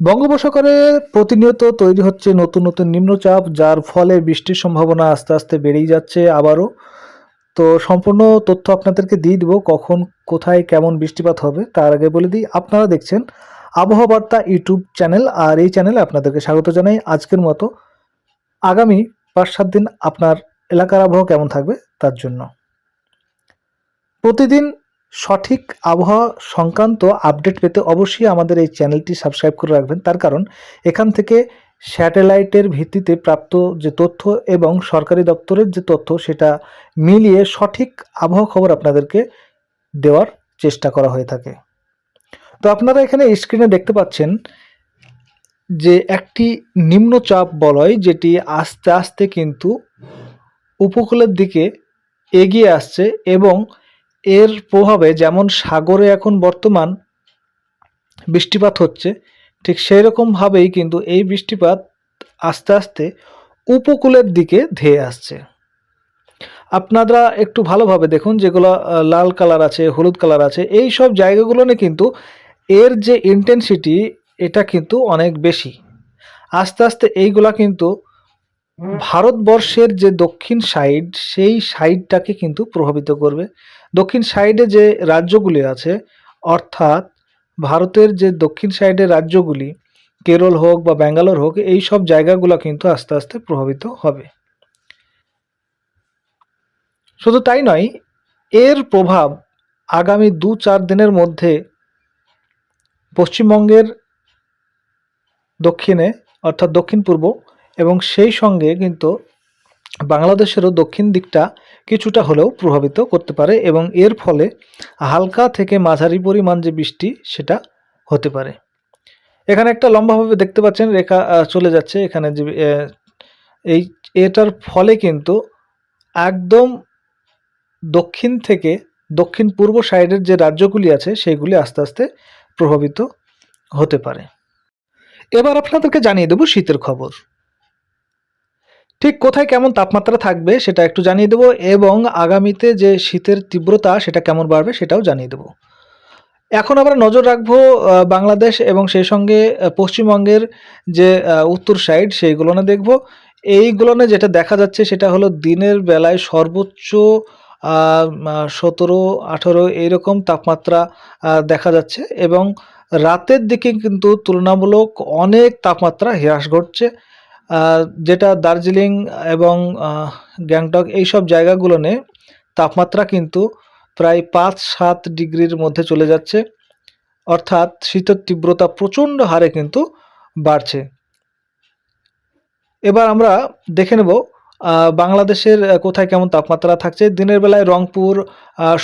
বঙ্গোপসাগরে প্রতিনিয়ত তৈরি হচ্ছে নতুন নতুন নিম্নচাপ, যার ফলে বৃষ্টির সম্ভাবনা আস্তে আস্তে বেড়েই যাচ্ছে আবারও। তো সম্পূর্ণ তথ্য আপনাদেরকে দিয়ে দিব, কখন, কোথায়, কেমন বৃষ্টিপাত হবে, তার আগে বলে দিই, আপনারা দেখছেন আবহাওয়া বার্তা ইউটিউব চ্যানেল, আর এই চ্যানেলে আপনাদেরকে স্বাগত জানাই আজকের মতো। আগামী পাঁচ সাত দিন আপনার এলাকার আবহাওয়া কেমন থাকবে, তার জন্য। প্রতিদিন সঠিক আবহাওয়া সংক্রান্ত আপডেট পেতে অবশ্যই আমাদের এই চ্যানেলটি সাবস্ক্রাইব করে রাখবেন। তার কারণ, এখান থেকে স্যাটেলাইটের ভিত্তিতে প্রাপ্ত যে তথ্য এবং সরকারি দপ্তরের যে তথ্য, সেটা মিলিয়ে সঠিক আবহাওয়া খবর আপনাদেরকে দেওয়ার চেষ্টা করা হয়ে থাকে। তো আপনারা এখানে স্ক্রিনে দেখতে পাচ্ছেন যে একটি নিম্নচাপ বলয়, যেটি আস্তে আস্তে কিন্তু উপকূলের দিকে এগিয়ে আসছে এবং এর প্রভাবে যেমন সাগরে এখন বর্তমান বৃষ্টিপাত হচ্ছে, ঠিক সেই রকমভাবেই কিন্তু এই বৃষ্টিপাত আস্তে আস্তে উপকূলের দিকে ধেয়ে আসছে। আপনারা একটু ভালোভাবে দেখুন যেগুলো লাল কালার আছে, হলুদ কালার আছে, এই সব জায়গাগুলোনে কিন্তু এর যে ইন্টেন্সিটি এটা কিন্তু অনেক বেশি। আস্তে আস্তে এইগুলা কিন্তু ভারতবর্ষের যে দক্ষিণ সাইড সেই সাইডটাকে কিন্তু প্রভাবিত করবে। দক্ষিণ সাইডে যে রাজ্যগুলি আছে, অর্থাৎ ভারতের যে দক্ষিণ সাইডের রাজ্যগুলি, কেরল হোক বা ব্যাঙ্গালোর হোক, এই সব জায়গাগুলো কিন্তু আস্তে আস্তে প্রভাবিত হবে। শুধু তাই নয়, এর প্রভাব আগামী দু চার দিনের মধ্যে পশ্চিমবঙ্গের দক্ষিণে, অর্থাৎ দক্ষিণ পূর্ব এবং সেই সঙ্গে কিন্তু বাংলাদেশেরও দক্ষিণ দিকটা কিছুটা হলেও প্রভাবিত করতে পারে এবং এর ফলে হালকা থেকে মাঝারি পরিমাণ যে বৃষ্টি, সেটা হতে পারে। এখানে একটা লম্বাভাবে দেখতে পাচ্ছেন, রেখা চলে যাচ্ছে এখানে যে এই, এটার ফলে কিন্তু একদম দক্ষিণ থেকে দক্ষিণ পূর্ব সাইডের যে রাজ্যগুলি আছে সেইগুলি আস্তে আস্তে প্রভাবিত হতে পারে। এবার আপনাদেরকে জানিয়ে দেবো শীতের খবর। ঠিক কোথায় কেমন তাপমাত্রা থাকবে সেটা একটু জানিয়ে দেবো এবং আগামীতে যে শীতের তীব্রতা সেটা কেমন বাড়বে সেটাও জানিয়ে দেবো। এখন আমরা নজর রাখব বাংলাদেশ এবং সেই সঙ্গে পশ্চিমবঙ্গের যে উত্তর সাইড সেইগুলো সেইগুলোনে দেখব। এইগুলোনে যেটা দেখা যাচ্ছে সেটা হলো দিনের বেলায় সর্বোচ্চ সতেরো, আঠেরো এইরকম তাপমাত্রা দেখা যাচ্ছে এবং রাতের দিকে কিন্তু তুলনামূলক অনেক তাপমাত্রা হ্রাস ঘটছে। যেটা দার্জিলিং এবং গ্যাংটক এইসব জায়গাগুলোনে তাপমাত্রা কিন্তু প্রায় পাঁচ সাত ডিগ্রির মধ্যে চলে যাচ্ছে। অর্থাৎ শীতের তীব্রতা প্রচণ্ড হারে কিন্তু বাড়ছে। এবার আমরা দেখে নেব বাংলাদেশের কোথায় কেমন তাপমাত্রা থাকছে। দিনের বেলায় রংপুর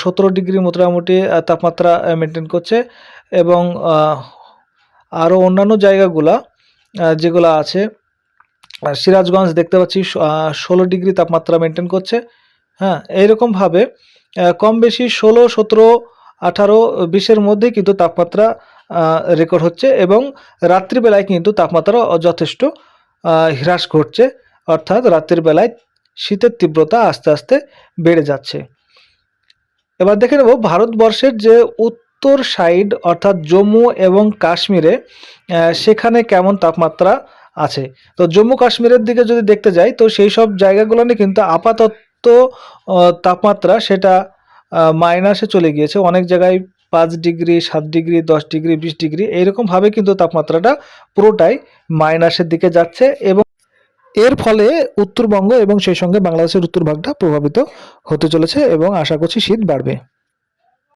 সতেরো ডিগ্রি মোটামুটি তাপমাত্রা মেনটেন করছে এবং আরও অন্যান্য জায়গাগুলা যেগুলো আছে আর সিরাজগঞ্জ দেখতে পাচ্ছি ষোলো ডিগ্রি তাপমাত্রা মেনটেন করছে। হ্যাঁ এইরকমভাবে কম বেশি ষোলো, সতেরো, আঠারো, বিশের মধ্যে কিন্তু তাপমাত্রা রেকর্ড হচ্ছে এবং রাত্রিবেলায় কিন্তু তাপমাত্রা যথেষ্ট হ্রাস ঘটছে। অর্থাৎ রাত্রির বেলায় শীতের তীব্রতা আস্তে আস্তে বেড়ে যাচ্ছে। এবার দেখে নেব ভারতবর্ষের যে উত্তর সাইড অর্থাৎ জম্মু এবং কাশ্মীরে সেখানে কেমন তাপমাত্রা আছে। তো জম্মু কাশ্মীরের দিকে যদি দেখতে যাই, তো সেই সব জায়গাগুলোনে কিন্তু আপাতত তাপমাত্রা সেটা মাইনাসে চলে গিয়েছে। অনেক জায়গায় পাঁচ ডিগ্রি, সাত ডিগ্রি, দশ ডিগ্রি, বিশ ডিগ্রি এইরকমভাবে কিন্তু তাপমাত্রাটা পুরোটাই মাইনাসের দিকে যাচ্ছে এবং এর ফলে উত্তরবঙ্গ এবং সেই সঙ্গে বাংলাদেশের উত্তর ভাগটা প্রভাবিত হতে চলেছে এবং আশা করছি শীত বাড়বে।